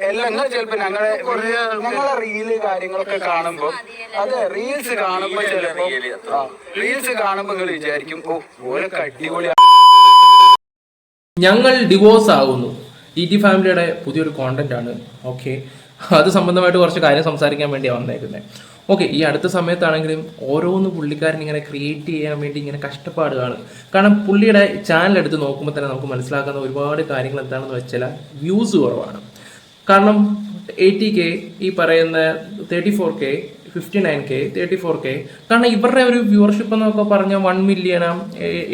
എല്ലാം നിങ്ങൾ ചിലപ്പോ ഞങ്ങളെ ഞങ്ങളെ റീൽ കാര്യങ്ങളൊക്കെ കാണുമ്പോ അതെ റീൽസ് കാണുമ്പോ ചിലപ്പോ റീൽസ് കാണുമ്പോ നിങ്ങൾ വിചാരിക്കും ഓ ഓരൊക്കെ അടിപൊളി ഞങ്ങൾ ഡിവോഴ്സ് ആകുന്നു ഇ ടി ഫാമിലിയുടെ പുതിയൊരു കോണ്ടന്റ് ആണ്. ഓക്കെ അത് സംബന്ധമായിട്ട് കുറച്ച് കാര്യം സംസാരിക്കാൻ വേണ്ടിയാണ് വന്നേക്കുന്നത് ഓക്കെ ഈ അടുത്ത സമയത്താണെങ്കിലും ഓരോന്ന് പുള്ളിക്കാരൻ ഇങ്ങനെ ക്രിയേറ്റ് ചെയ്യാൻ വേണ്ടി ഇങ്ങനെ കഷ്ടപ്പാടുകയാണ് കാരണം പുള്ളിയുടെ ചാനൽ എടുത്ത് നോക്കുമ്പോൾ തന്നെ നമുക്ക് മനസ്സിലാക്കുന്ന ഒരുപാട് കാര്യങ്ങൾ എന്താണെന്ന് വെച്ചാൽ വ്യൂസ് കുറവാണ്. കാരണം എയ്റ്റി കെ ഈ പറയുന്ന thirty four K fifty nine K thirty four K കാരണം ഇവരുടെ ഒരു വ്യൂവർഷിപ്പ് എന്നൊക്കെ പറഞ്ഞാൽ വൺ മില്യൺ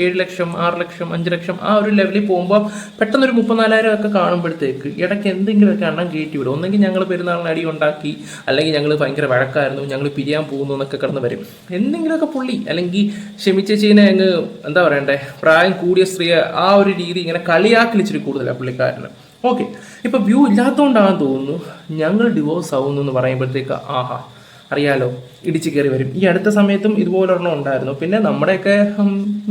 ഏഴ് ലക്ഷം ആറ് ലക്ഷം അഞ്ച് ലക്ഷം ആ ഒരു ലെവലിൽ പോകുമ്പോൾ പെട്ടെന്ന് ഒരു മുപ്പത്തിനാലായിരം ഒക്കെ കാണുമ്പോഴത്തേക്ക് ഇടയ്ക്ക് എന്തെങ്കിലുമൊക്കെ എണ്ണം കയറ്റി വിടും. ഒന്നെങ്കിൽ ഞങ്ങൾ പെരുന്നാളിന് അടി ഉണ്ടാക്കി അല്ലെങ്കിൽ ഞങ്ങൾ ഭയങ്കര വഴക്കായിരുന്നു ഞങ്ങൾ പിരിയാൻ പോകുന്നു എന്നൊക്കെ കടന്ന് വരും. എന്തെങ്കിലുമൊക്കെ പുള്ളി അല്ലെങ്കിൽ ക്ഷമിച്ചേച്ചീനെ അങ്ങ് എന്താ പറയണ്ടേ പ്രായം കൂടിയ സ്ത്രീയെ ആ ഒരു രീതി ഇങ്ങനെ കളിയാക്കി വെച്ചിട്ട് കൂടുതലാണ് പുള്ളിക്കാരന്. ഓക്കെ ഇപ്പൊ വ്യൂ ഇല്ലാത്തതുകൊണ്ടാണെന്ന് തോന്നുന്നു. ഞങ്ങൾ ഡിവോഴ്സ് ആവുന്നു എന്ന് പറയുമ്പോഴത്തേക്ക് ആഹാ അറിയാലോ ഇടിച്ചു കയറി വരും. ഈ അടുത്ത സമയത്തും ഇതുപോലെ ഒരെണ്ണം ഉണ്ടായിരുന്നു. പിന്നെ നമ്മുടെയൊക്കെ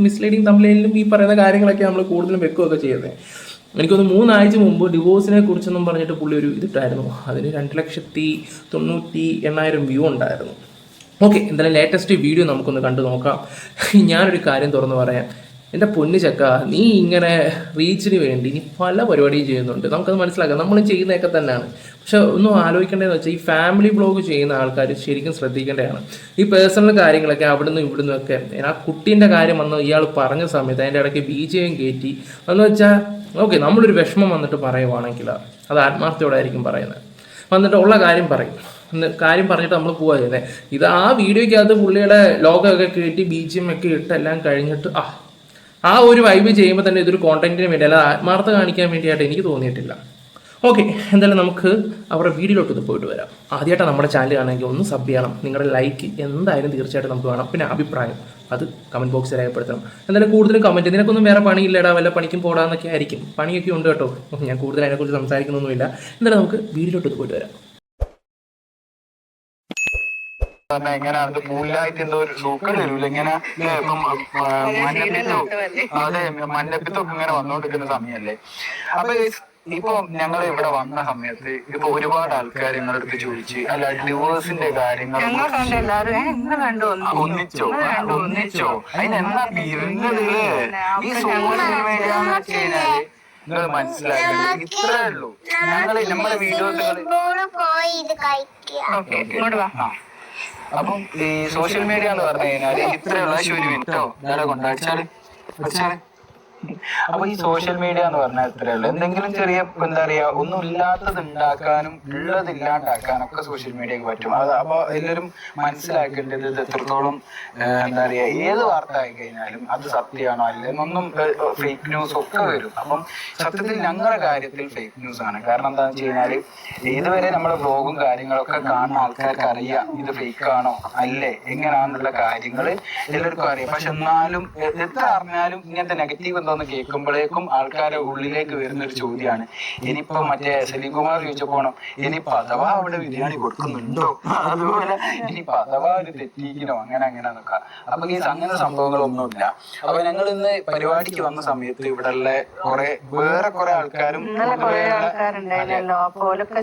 മിസ്ലീഡിങ് തമ്മിലും ഈ പറയുന്ന കാര്യങ്ങളൊക്കെ നമ്മൾ കൂടുതലും വെക്കുകയൊക്കെ ചെയ്യുന്നത് എനിക്കൊന്ന് മൂന്നാഴ്ച മുമ്പ് ഡിവോഴ്സിനെ കുറിച്ചൊന്നും പറഞ്ഞിട്ട് പുള്ളി ഒരു ഇതിട്ടായിരുന്നു. അതിന് രണ്ട് ലക്ഷത്തി തൊണ്ണൂറ്റി എണ്ണായിരം വ്യൂ ഉണ്ടായിരുന്നു. ഓക്കെ എന്തായാലും ലേറ്റസ്റ്റ് വീഡിയോ നമുക്കൊന്ന് കണ്ടു നോക്കാം. ഞാനൊരു കാര്യം തുറന്നു പറയാം. എന്റെ പൊന്നു ചക്ക നീ ഇങ്ങനെ റീച്ചിന് വേണ്ടി നീ പല പരിപാടിയും ചെയ്യുന്നുണ്ട്. നമുക്കത് മനസ്സിലാക്കാം. നമ്മൾ ചെയ്യുന്നതൊക്കെ തന്നെയാണ്. പക്ഷെ ഒന്നും ആലോചിക്കേണ്ടതെന്ന് വെച്ചാൽ ഈ ഫാമിലി ബ്ലോഗ് ചെയ്യുന്ന ആൾക്കാർ ശരിക്കും ശ്രദ്ധിക്കേണ്ടതാണ്. ഈ പേഴ്സണൽ കാര്യങ്ങളൊക്കെ അവിടുന്ന് ഇവിടുന്ന് ഒക്കെ. ആ കുട്ടീന്റെ കാര്യം വന്ന് ഇയാൾ പറഞ്ഞ സമയത്ത് അതിന്റെ ഇടയ്ക്ക് ബി ജെയും കയറ്റി എന്ന് വെച്ചാൽ ഓക്കെ നമ്മളൊരു വിഷമം വന്നിട്ട് പറയുവാണെങ്കിൽ അത് ആത്മാർത്ഥയോടായിരിക്കും പറയുന്നത്. വന്നിട്ട് ഉള്ള കാര്യം പറയും. കാര്യം പറഞ്ഞിട്ട് നമ്മൾ പോവാ ചെയ്യുന്നത് ഇത് ആ വീഡിയോയ്ക്കകത്ത് പുള്ളിയുടെ ലോഗമൊക്കെ കയറ്റി ബി ജി എം ഒക്കെ ഇട്ട് എല്ലാം കഴിഞ്ഞിട്ട് ആ ആ ഒരു വൈബ് ചെയ്യുമ്പോൾ തന്നെ ഇതൊരു കോണ്ടന്റിന് വേണ്ടി അല്ലാതെ ആത്മാർത്ഥ കാണിക്കാൻ വേണ്ടിയായിട്ട് എനിക്ക് തോന്നിയിട്ടില്ല. ഓക്കെ എന്തായാലും നമുക്ക് അവരുടെ വീഡിയോയിലോട്ട് പോയിട്ട് വരാം. ആദ്യമായിട്ടാണ് നമ്മുടെ ചാനൽ കാണുമെങ്കിൽ ഒന്ന് സബ് ചെയ്യണം. നിങ്ങളുടെ ലൈക്ക് എന്തായാലും തീർച്ചയായിട്ടും നമുക്ക് വേണം പിന്നെ അഭിപ്രായം അത് കമന്റ് ബോക്സിൽ രേഖപ്പെടുത്തണം. എന്തായാലും കൂടുതൽ കമന്റ് നിനക്കൊന്നും വേറെ പണിയില്ലടാ വല്ല പണിക്കും പോടാന്നൊക്കെ ആയിരിക്കും. പണിയൊക്കെ ഉണ്ട് കേട്ടോ. ഞാൻ കൂടുതൽ അതിനെക്കുറിച്ച് സംസാരിക്കുന്നൊന്നുമില്ല. എന്തായാലും നമുക്ക് വീഡിയോയിലോട്ട് പോയിട്ട് വരാം. പറഞ്ഞാ എങ്ങനെ അത് മൂലായിട്ട് എന്തോ ഒരു സൂക്കർ വരൂല ഇങ്ങനെ ഇപ്പം, മഞ്ഞപ്പിത്തോ അതെ മഞ്ഞപ്പിത്തൊക്കെ ഇങ്ങനെ വന്നോണ്ടിരിക്കുന്ന സമയല്ലേ. അപ്പൊ ഇപ്പൊ ഞങ്ങൾ ഇവിടെ വന്ന സമയത്ത് ഇപ്പൊ ഒരുപാട് ആൾക്കാർ നിങ്ങളുടെ അടുത്ത് ചോദിച്ച് അല്ല ഡിവോഴ്സിന്റെ കാര്യങ്ങൾ ഒന്നിച്ചോ? ഒന്നിച്ചോ? അതിനെന്താ വരുന്നത് ഈ സോഷ്യൽ മീഡിയ എന്ന് വെച്ച് കഴിഞ്ഞാൽ നിങ്ങൾ മനസ്സിലാക്കേണ്ടത് ഇത്രേ ഉള്ളൂ. ഞങ്ങൾ നമ്മുടെ വീഡിയോസുകൾ അപ്പം ഈ സോഷ്യൽ മീഡിയ എന്ന് പറഞ്ഞു കഴിഞ്ഞാൽ ഇത്രയുള്ള മിനിറ്റോ കൊണ്ടാടിച്ചാൽ കൊണ്ടടിച്ചാൽ അടിച്ചാൽ അപ്പൊ ഈ സോഷ്യൽ മീഡിയ എന്ന് പറഞ്ഞ ഇത്രയേ ഉള്ളൂ. എന്തെങ്കിലും ചെറിയ എന്താ പറയാ ഒന്നും ഇല്ലാത്തത് ഉണ്ടാക്കാനും ഉള്ളത് ഇല്ലാണ്ടാക്കാനും ഒക്കെ സോഷ്യൽ മീഡിയക്ക് പറ്റും. അത് അപ്പൊ എല്ലാവരും മനസ്സിലാക്കേണ്ടത് ഇത് എത്രത്തോളം എന്താ പറയാ ഏത് വാർത്ത ആയി കഴിഞ്ഞാലും അത് സത്യമാണോ അല്ലെന്നൊന്നും ഫേക്ക് ന്യൂസ് ഒക്കെ വരും. അപ്പം സത്യത്തിൽ ഞങ്ങളുടെ കാര്യത്തിൽ ഫേക്ക് ന്യൂസ് ആണ്. കാരണം എന്താണെന്ന് വെച്ച് കഴിഞ്ഞാൽ ഇതുവരെ നമ്മുടെ ബ്ലോഗും കാര്യങ്ങളൊക്കെ കാണുന്ന ആൾക്കാർക്ക് അറിയാം ഇത് ഫേക്ക് ആണോ അല്ലേ? എങ്ങനെയാണെന്നുള്ള കാര്യങ്ങൾ എല്ലാവർക്കും അറിയാം. പക്ഷെ എന്നാലും എത്ര അറിഞ്ഞാലും ഇങ്ങനത്തെ നെഗറ്റീവ് എന്തോന്ന് കേൾക്കുമ്പോഴേക്കും ആൾക്കാരെ ഉള്ളിലേക്ക് വരുന്ന ഒരു ചോദ്യമാണ്. ഇനിയിപ്പോ മറ്റേ സലീം കുമാർ ചോദിച്ചപ്പോണോ ഇനി അഥവാ അവിടെ ബിരിയാണി കൊടുക്കുന്നുണ്ടോ? അതുപോലെ ഇനി അഥവാ ഒരു തെറ്റിക്കണോ അങ്ങനെ അങ്ങനെ നോക്കാം അപ്പൊ ഈ അങ്ങനെ സംഭവങ്ങളൊന്നുമില്ല. അപ്പൊ ഞങ്ങൾ ഇന്ന് പരിപാടിക്ക് വന്ന സമയത്ത് ഇവിടെ ഉള്ള കുറെ വേറെ കുറെ ആൾക്കാരും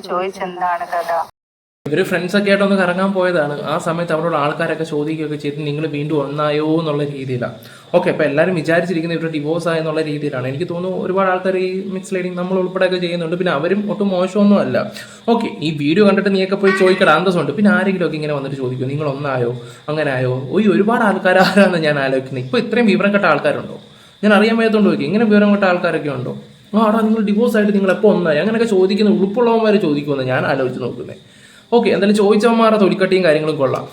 ചോദിച്ചെന്താണ് കഥ? ഇവർ ഫ്രണ്ട്സൊക്കെ ആയിട്ട് ഒന്ന് കറങ്ങാൻ പോയതാണ്. ആ സമയത്ത് അവരോട് ആൾക്കാരൊക്കെ ചോദിക്കുകയൊക്കെ ചെയ്ത് നിങ്ങൾ വീണ്ടും ഒന്നായോ? എന്നുള്ള രീതിയിലാണ് ഓക്കെ അപ്പോൾ എല്ലാവരും വിചാരിച്ചിരിക്കുന്നത് ഇവരുടെ ഡിവോഴ്സ് ആയെന്നുള്ള രീതിയിലാണ്. എനിക്ക് തോന്നുന്നു ഒരുപാട് ആൾക്കാർ ഈ മിക്സ് ലൈഡിങ് നമ്മൾ ഉൾപ്പെടെയൊക്കെ ചെയ്യുന്നുണ്ട്. പിന്നെ അവരും ഒട്ടും മോശമൊന്നും അല്ല. ഓക്കെ ഈ വീഡിയോ കണ്ടിട്ട് നീയൊക്കെ പോയി ചോദിക്കട അന്തസ്സുണ്ട്. പിന്നെ ആരെങ്കിലും ഒക്കെ ഇങ്ങനെ വന്നിട്ട് ചോദിക്കും നിങ്ങൾ ഒന്നായോ? അങ്ങനെ ആയോ ഈ ഒരുപാട് ആൾക്കാർ ആരാണെന്ന് ഞാൻ ആലോചിക്കുന്നത് ഇപ്പോൾ ഇത്രയും വിവരം കെട്ട ആൾക്കാരുണ്ടോ? ഞാൻ അറിയാൻ വയ്യാത്തോണ്ട് ചോദിക്കും ഇങ്ങനെ വിവരം കെട്ട ആൾക്കാരൊക്കെ ഉണ്ടോ? ആടാ നിങ്ങൾ ഡിവോഴ്സ് ആയിട്ട് നിങ്ങൾ എപ്പോൾ ഒന്നായി? അങ്ങനെയൊക്കെ ചോദിക്കുന്ന ഉൾപ്പുള്ളവന്മാർ ചോദിക്കുമെന്ന് ഞാൻ ആലോചിച്ച് നോക്കുന്നത് ഓക്കെ എന്തായാലും ചോദിച്ചവന്മാരുടെ തൊലിക്കട്ടിയും കാര്യങ്ങളും കൊള്ളാം.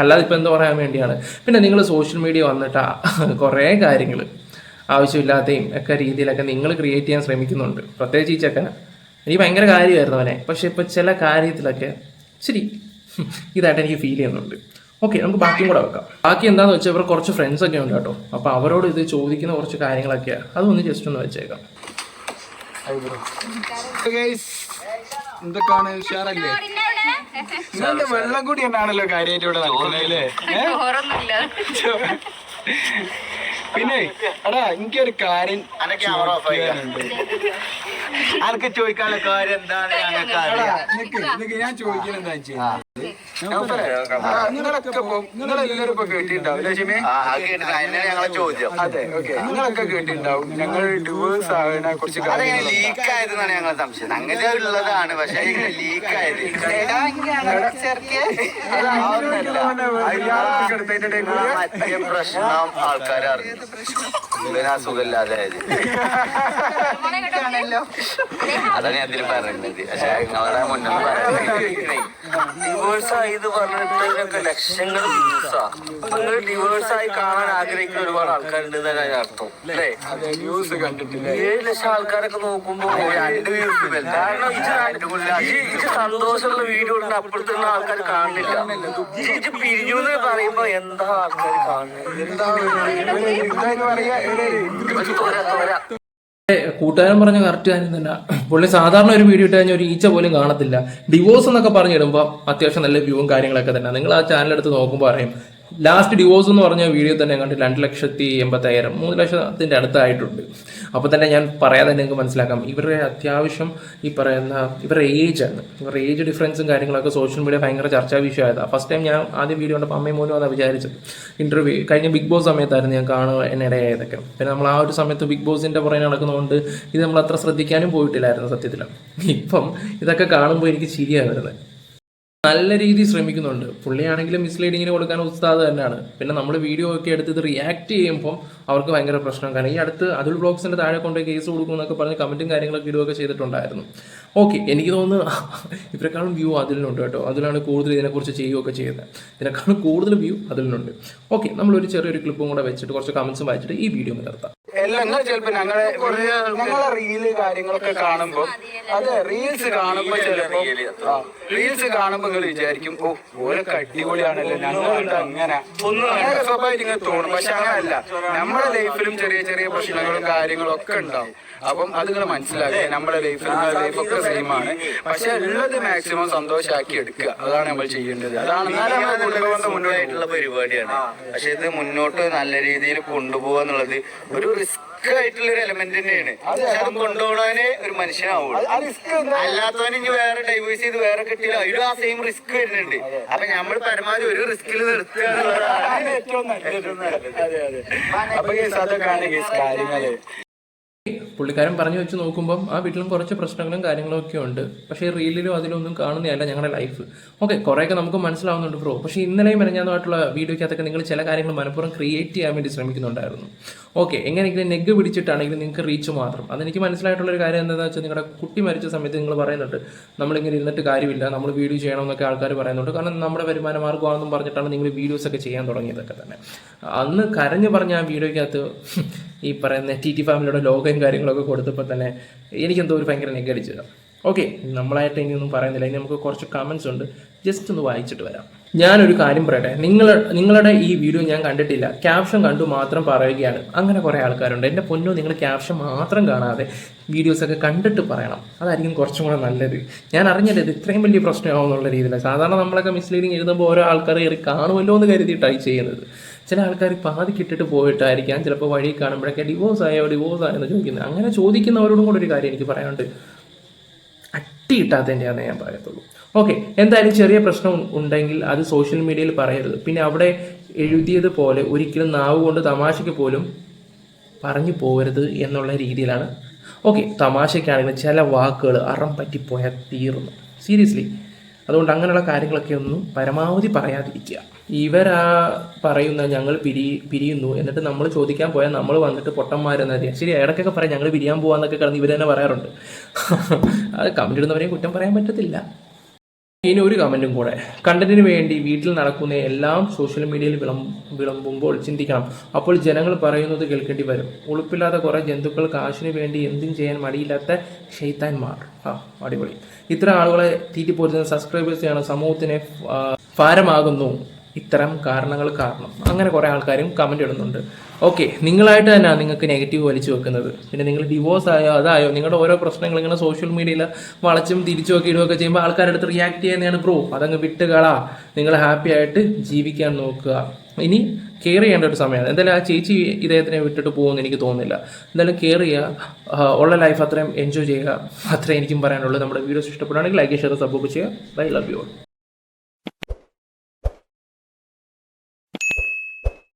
അല്ലാതെ ഇപ്പം എന്താ പറയാൻ വേണ്ടിയാണ്? പിന്നെ നിങ്ങൾ സോഷ്യൽ മീഡിയ വന്നിട്ട് കുറേ കാര്യങ്ങൾ ആവശ്യമില്ലാതെയും ഒക്കെ രീതിയിലൊക്കെ നിങ്ങൾ ക്രിയേറ്റ് ചെയ്യാൻ ശ്രമിക്കുന്നുണ്ട്. പ്രത്യേകിച്ച് ഈ ചെക്കന് എനിക്ക് ഭയങ്കര കാര്യമായിരുന്നു അവനെ. പക്ഷെ ഇപ്പം ചില കാര്യത്തിലൊക്കെ ശരി ഇതായിട്ട് എനിക്ക് ഫീൽ ചെയ്യുന്നുണ്ട്. ഓക്കെ നമുക്ക് ബാക്കിയും കൂടെ വെക്കാം. ബാക്കി എന്താണെന്ന് വെച്ചാൽ ഇവർ കുറച്ച് ഫ്രണ്ട്സ് ഒക്കെ ഉണ്ട് കേട്ടോ. അപ്പോൾ അവരോട് ഇത് ചോദിക്കുന്ന കുറച്ച് കാര്യങ്ങളൊക്കെയാണ് അതൊന്ന് ജസ്റ്റ് ഒന്ന് വെച്ചേക്കാം. എന്തൊക്കെയാണ്? ഉഷാറല്ലേ? നിങ്ങളുടെ വെള്ളം കൂടി എന്നാണല്ലോ കാര്യമായിട്ട് ഇവിടെ നടക്കുന്നത് അല്ലേ? പിന്നെ അടാ എനിക്കൊരു കാര്യം ചോദിക്കാനുണ്ട്. അനക്ക് ചോദിക്കാനുള്ള കാര്യം എന്താണ്? ഞങ്ങൾക്ക് അറിയാം നിക്ക് നിക്ക് ഞാൻ ചോദിക്കുന്നത് എന്താ വെച്ചാൽ നിങ്ങളൊക്കെ നിങ്ങളെല്ലാവരും ഇപ്പൊ കേട്ടിട്ടുണ്ടാവും ലക്ഷ്മി ഞങ്ങളെ ചോദ്യം. അതെ ഓക്കെ. നിങ്ങളൊക്കെ കേട്ടിട്ടുണ്ടാവും. ഞങ്ങൾ ഡിവോഴ്സ് ആകുന്ന കുറച്ച് കാര്യങ്ങൾ ലീക്ക് ആയതെന്നാണ് ഞങ്ങളെ സംശയം. അങ്ങനെ ഉള്ളതാണ് പക്ഷെ ലീക്ക് ആയത്. മറ്റേ പ്രശ്നം ആൾക്കാരെ അറിഞ്ഞു ഇവന് അസുഖമില്ലാതെ ആയത്. അതാണ് ഞാൻ ഇതിൽ പറയുന്നത്. പക്ഷെ നിങ്ങളുടെ മുന്നിൽ പറയുന്നത്. ഡിവോഴ്സ് ആയി എന്ന് പറഞ്ഞിട്ട് ഇതിനൊക്കെ ലക്ഷങ്ങൾ വ്യൂസാ നിങ്ങൾ ഡിവേഴ്സ് ആയി കാണാൻ ആഗ്രഹിക്കുന്ന ഒരുപാട് ആൾക്കാരുണ്ട് എന്നാണ് അതിന് അർത്ഥം. അല്ലേ? ന്യൂസ് കണ്ടിട്ടില്ല ഏഴ് ലക്ഷം ആൾക്കാരൊക്കെ നോക്കുമ്പോ രണ്ട് വ്യൂസ് കാരണം ഇത് ഇത് ഇത് സന്തോഷമുള്ള വീഡിയോ ഉണ്ട് അപ്പുറത്തുള്ള ആൾക്കാർ കാണുന്നില്ല. ഇത് ഇത് പിരിഞ്ഞു എന്ന് പറയുമ്പോ എന്താ ആൾക്കാർ കാണുന്നത്? എന്താ പറയാ തോര തോര. കൂട്ടുകാരൻ പറഞ്ഞ കറക്റ്റ് കാര്യം തന്നെ. പുള്ളി സാധാരണ ഒരു വീഡിയോ ഇട്ട് കഴിഞ്ഞാൽ ഒരു ഈച്ച പോലും കാണത്തില്ല. ഡിവോഴ്സ് എന്നൊക്കെ പറഞ്ഞിടുമ്പോൾ അത്യാവശ്യം നല്ല വ്യൂവും കാര്യങ്ങളൊക്കെ തന്നെ. നിങ്ങൾ ആ ചാനൽ എടുത്ത് നോക്കുമ്പോൾ അറിയും. ലാസ്റ്റ് ഡിവോഴ്സ് എന്ന് പറഞ്ഞ വീഡിയോ തന്നെ കണ്ട് രണ്ട് ലക്ഷത്തി എൺപത്തായിരം മൂന്ന് ലക്ഷത്തിന്റെ അടുത്തായിട്ടുണ്ട്. അപ്പോൾ തന്നെ ഞാൻ പറയാതെ നിങ്ങൾക്ക് മനസ്സിലാക്കാം. ഇവരുടെ അത്യാവശ്യം ഈ പറയുന്ന ഇവരുടെ ഏജ് ആണ്. ഇവരുടെ ഏജ് ഡിഫറൻസും കാര്യങ്ങളൊക്കെ സോഷ്യൽ മീഡിയ ഭയങ്കര ചർച്ചാ വിഷയമായതാണ് ഫസ്റ്റ് ടൈം ഞാൻ ആദ്യം വീഡിയോ കണ്ടപ്പോൾ അമ്മയും മോനും എന്നാണ് വിചാരിച്ചത്. ഇന്റർവ്യൂ കഴിഞ്ഞ ബിഗ് ബോസ് സമയത്തായിരുന്നു ഞാൻ കാണുക എന്നിടയായതൊക്കെ പിന്നെ നമ്മൾ ആ ഒരു സമയത്ത് ബിഗ് ബോസിന്റെ പുറകെ നടക്കുന്നതുകൊണ്ട് ഇത് നമ്മൾ അത്ര ശ്രദ്ധിക്കാനും പോയിട്ടില്ലായിരുന്നു സത്യത്തിൽ ഇപ്പം ഇതൊക്കെ കാണുമ്പോൾ എനിക്ക് ശരിയാണ് വരുന്നത്. നല്ല രീതിയിൽ ശ്രമിക്കുന്നുണ്ട്. പുള്ളിയാണെങ്കിലും മിസ്ലീഡിങ്ങിന് കൊടുക്കാൻ ഉസ്താദ് തന്നെയാണ്. പിന്നെ നമ്മൾ വീഡിയോ ഒക്കെ എടുത്ത് ഇത് റിയാക്ട് ചെയ്യുമ്പോൾ അവർക്ക് ഭയങ്കര പ്രശ്നം. കാരണം ഈ അടുത്ത് അതുൽ ബ്ലോഗ്സിന്റെ താഴെ കൊണ്ട് കേസ് കൊടുക്കും എന്നൊക്കെ പറഞ്ഞ് കമന്റും കാര്യങ്ങളൊക്കെ ഇടുകയൊക്കെ ചെയ്തിട്ടുണ്ടായിരുന്നു. ഓക്കെ എനിക്ക് തോന്നുന്നു ഇവരെക്കാളും വ്യൂ അതിലിനുണ്ട് കേട്ടോ. അതിലാണ് കൂടുതൽ ഇതിനെക്കുറിച്ച് ചെയ്യുകയൊക്കെ ചെയ്യുന്നത്. ഇതിനേക്കാളും കൂടുതൽ വ്യൂ അതിലിനുണ്ട് ഓക്കെ നമ്മളൊരു ചെറിയൊരു ക്ലിപ്പും കൂടെ വെച്ചിട്ട് കുറച്ച് കമൻസും വായിച്ചിട്ട് ഈ വീഡിയോ നിർത്താം. എല്ലാം നിങ്ങൾ ചിലപ്പോ ഞങ്ങളെ ഞങ്ങളെ റീൽ കാര്യങ്ങളൊക്കെ കാണുമ്പോ അതെ റീൽസ് കാണുമ്പോ ചിലപ്പോ റീൽസ് കാണുമ്പോ നിങ്ങൾ വിചാരിക്കും ഓ ഓരൊക്കെ അടിപൊളിയാണല്ലോ ഞങ്ങളുണ്ട് അങ്ങനെ. അങ്ങനെ സ്വാഭാവികം ഇങ്ങനെ തോന്നും. പക്ഷെ അങ്ങനല്ല നമ്മുടെ ലൈഫിലും ചെറിയ ചെറിയ പ്രശ്നങ്ങളും കാര്യങ്ങളും ഒക്കെ ഉണ്ടാവും. അപ്പം അത് നിങ്ങൾ മനസ്സിലാക്കുക. നമ്മുടെ ലൈഫിൽ ലൈഫൊക്കെ സെയിം ആണ്. പക്ഷെ ഉള്ളത് മാക്സിമം സന്തോഷമാക്കി എടുക്കുക. അതാണ് നമ്മൾ ചെയ്യേണ്ടത്. അതാണ് കുടുംബബന്ധം മുന്നോട്ട് പോകും. ആയിട്ടുള്ള പരിപാടിയാണ്. പക്ഷെ ഇത് മുന്നോട്ട് നല്ല രീതിയിൽ കൊണ്ടുപോകാന്നുള്ളത് ഒരു റിസ്ക് ആയിട്ടുള്ള ഒരു എലമെന്റ് തന്നെയാണ്. പക്ഷെ അത് കൊണ്ടുപോകാനേ ഒരു മനുഷ്യനാവുള്ളൂ. റിസ്ക് അല്ലാത്തവന് ഇനി വേറെ ഡൈവേഴ്സ് ചെയ്ത് വേറെ കിട്ടിയില്ല അതിലും ആ സെയിം റിസ്ക് വരുന്നുണ്ട്. അപ്പൊ നമ്മൾ പരമാവധി ഒരു റിസ്കിൽ നിർത്തുക എന്നുള്ളതാണ് അതാണ് ഏറ്റവും നല്ലത്. അതെ അതെ. അപ്പൊ കേസ് അതൊക്കെയാണ് കേസ് കാര്യങ്ങൾ. പുള്ളിക്കാരൻ പറഞ്ഞു വെച്ച് നോക്കുമ്പം ആ വീട്ടിലും കുറച്ച് പ്രശ്നങ്ങളും കാര്യങ്ങളും ഒക്കെ ഉണ്ട്. പക്ഷേ റീലിലും അതിലൊന്നും കാണുന്നതല്ല ഞങ്ങളുടെ ലൈഫ് ഓക്കെ കുറേയൊക്കെ നമുക്ക് മനസ്സിലാവുന്നുണ്ട് ബ്രോ പക്ഷേ ഇന്നലെയും മെനഞ്ഞാന്നുമായിട്ടുള്ള വീഡിയോയ്ക്കകത്തൊക്കെ നിങ്ങൾ ചില കാര്യങ്ങൾ മനഃപൂർവം ക്രിയേറ്റ് ചെയ്യാൻ വേണ്ടി ശ്രമിക്കുന്നുണ്ടായിരുന്നു. ഓക്കെ എങ്ങനെയെങ്കിലും നെഗ് പിടിച്ചിട്ടാണെങ്കിലും നിങ്ങൾക്ക് റീച്ച് മാത്രം. അതെനിക്ക് മനസ്സിലായിട്ടുള്ള ഒരു കാര്യം എന്താണെന്ന് വെച്ചാൽ നിങ്ങളുടെ കുട്ടി മരിച്ച സമയത്ത് നിങ്ങൾ പറയുന്നുണ്ട് നമ്മളിങ്ങനെ ഇരുന്നിട്ട് കാര്യമില്ല. നമ്മൾ വീഡിയോ ചെയ്യണമെന്നൊക്കെ ആൾക്കാർ പറയുന്നുണ്ട്. കാരണം നമ്മുടെ വരുമാന മാർഗമാണെന്നും പറഞ്ഞിട്ടാണ് നിങ്ങൾ വീഡിയോസ് ഒക്കെ ചെയ്യാൻ തുടങ്ങിയതൊക്കെ തന്നെ. അന്ന് കരഞ്ഞു പറഞ്ഞ ആ വീഡിയോയ്ക്കകത്ത് ഈ പറയുന്ന ടി ടി ഫാമിലിയുടെ ലോഗയും കാര്യങ്ങളൊക്കെ കൊടുത്തപ്പോൾ തന്നെ എനിക്കെന്തോ ഒരു ഭയങ്കര നെഗടിച്ചത് ഓക്കെ നമ്മളായിട്ട് ഇനിയൊന്നും പറയുന്നില്ല. ഇനി നമുക്ക് കുറച്ച് കമൻസ് ഉണ്ട്. ജസ്റ്റ് ഒന്ന് വായിച്ചിട്ട് വരാം. ഞാനൊരു കാര്യം പറയട്ടെ. നിങ്ങൾ നിങ്ങളുടെ ഈ വീഡിയോ ഞാൻ കണ്ടിട്ടില്ല. ക്യാപ്ഷൻ കണ്ടു മാത്രം പറയുകയാണ്. അങ്ങനെ കുറേ ആൾക്കാരുണ്ട്. എന്റെ പൊന്നോ നിങ്ങൾ ക്യാപ്ഷൻ മാത്രം കാണാതെ വീഡിയോസൊക്കെ കണ്ടിട്ട് പറയണം. അതായിരിക്കും കുറച്ചും കൂടെ നല്ലത്. ഞാൻ അറിഞ്ഞില്ല ഇത് ഇത്രയും വലിയ പ്രശ്നമാവും എന്നുള്ള രീതിയിലാണ്. സാധാരണ നമ്മളൊക്കെ മിസ്ലീഡിങ് എഴുതുമ്പോൾ ഓരോ ആൾക്കാർ കയറി കാണുമല്ലോ എന്ന് കരുതിയിട്ടായി ചെയ്യുന്നത്. ചില ആൾക്കാർ പാതി കിട്ടിട്ട് പോയിട്ടായിരിക്കാം. ചിലപ്പോൾ വഴി കാണുമ്പോഴൊക്കെ ഡിവോഴ്സ് ആയോ? ഡിവോഴ്സ് ആയോ? എന്ന് ചോദിക്കുന്നത്. അങ്ങനെ ചോദിക്കുന്നവരോടും കൂടെ ഒരു കാര്യം എനിക്ക് പറയാനുണ്ട്. അട്ടിയിട്ടാത്തതിന്റെയാണെന്ന് ഞാൻ പറയത്തുള്ളൂ. ഓക്കെ എന്തായാലും ചെറിയ പ്രശ്നം ഉണ്ടെങ്കിൽ അത് സോഷ്യൽ മീഡിയയിൽ പറയരുത്. പിന്നെ അവിടെ എഴുതിയത് പോലെ ഒരിക്കലും നാവ് കൊണ്ട് തമാശയ്ക്ക് പോലും പറഞ്ഞു പോകരുത് എന്നുള്ള രീതിയിലാണ്. ഓക്കെ തമാശയ്ക്കാണെങ്കിലും ചില വാക്കുകൾ അറം പറ്റിപ്പോയാൽ തീർന്നു. സീരിയസ്ലി അതുകൊണ്ട് അങ്ങനെയുള്ള കാര്യങ്ങളൊക്കെ ഒന്നും പരമാവധി പറയാതിരിക്കുക. ഇവരാ പറയുന്ന ഞങ്ങൾ പിരി പിരിയുന്നു എന്നിട്ട് നമ്മൾ ചോദിക്കാൻ പോയാൽ നമ്മൾ വന്നിട്ട് പൊട്ടന്മാരെന്ന് ശരി ഇടയ്ക്കൊക്കെ പറയാം ഞങ്ങൾ പിരിയാൻ പോവാന്നൊക്കെ കിടന്ന് ഇവർ തന്നെ പറയാറുണ്ട്. അത് ഇടുന്നവരെയും കുറ്റം പറയാൻ പറ്റത്തില്ല. ഇനി ഒരു കമന്റും കൂടെ. കണ്ടന്റിന് വേണ്ടി വീട്ടിൽ നടക്കുന്ന എല്ലാം സോഷ്യൽ മീഡിയയിൽ വിളം വിളമ്പുമ്പോൾ ചിന്തിക്കണം. അപ്പോൾ ജനങ്ങൾ പറയുന്നത് കേൾക്കേണ്ടി വരും. ഉളുപ്പില്ലാത്ത കുറേ ജന്തുക്കൾ കാശിന് വേണ്ടി എന്തും ചെയ്യാൻ മടിയില്ലാത്ത ഷെയ്ത്താൻമാർ ആ അടിപൊളി. ഇത്ര ആളുകളെ തീറ്റി പോരുന്ന ചെയ്യണം സമൂഹത്തിനെ ഭാരമാകുന്നു. ഇത്തരം കാരണങ്ങൾ കാരണം. അങ്ങനെ കുറേ ആൾക്കാരും കമന്റ് ഇടുന്നുണ്ട്. ഓക്കെ നിങ്ങളായിട്ട് തന്നെ നിങ്ങൾക്ക് നെഗറ്റീവ് വലിച്ചു വെക്കുന്നത്. പിന്നെ നിങ്ങൾ ഡിവോഴ്സ് ആയോ അതായോ നിങ്ങളുടെ ഓരോ പ്രശ്നങ്ങൾ ഇങ്ങനെ സോഷ്യൽ മീഡിയയിൽ വളച്ചും തിരിച്ചും ഒക്കെ ഇടുകയൊക്കെ ചെയ്യുമ്പോൾ ആൾക്കാരടുത്ത് റിയാക്ട് ചെയ്യുന്നതാണ് ബ്രോ അതങ്ങ് വിട്ടുകളാ നിങ്ങൾ ഹാപ്പി ആയിട്ട് ജീവിക്കാൻ നോക്കുക. ഇനി കെയർ ചെയ്യേണ്ട ഒരു സമയമാണ് എന്തായാലും ആ ചേച്ചി ഇദ്ദേഹത്തിനെ വിട്ടിട്ട് പോകുമെന്ന് എനിക്ക് തോന്നുന്നില്ല. എന്തായാലും കെയർ ചെയ്യുക. ഉള്ള ലൈഫ് അത്രയും എൻജോയ് ചെയ്യുക. അത്രയും എനിക്കും പറയാനുള്ളൂ. നമ്മുടെ വീഡിയോസ് ഇഷ്ടപ്പെടുകയാണെങ്കിൽ ലൈക്ക് ഷെയർ സപ്പോർട്ട് ചെയ്യുക. Bye love you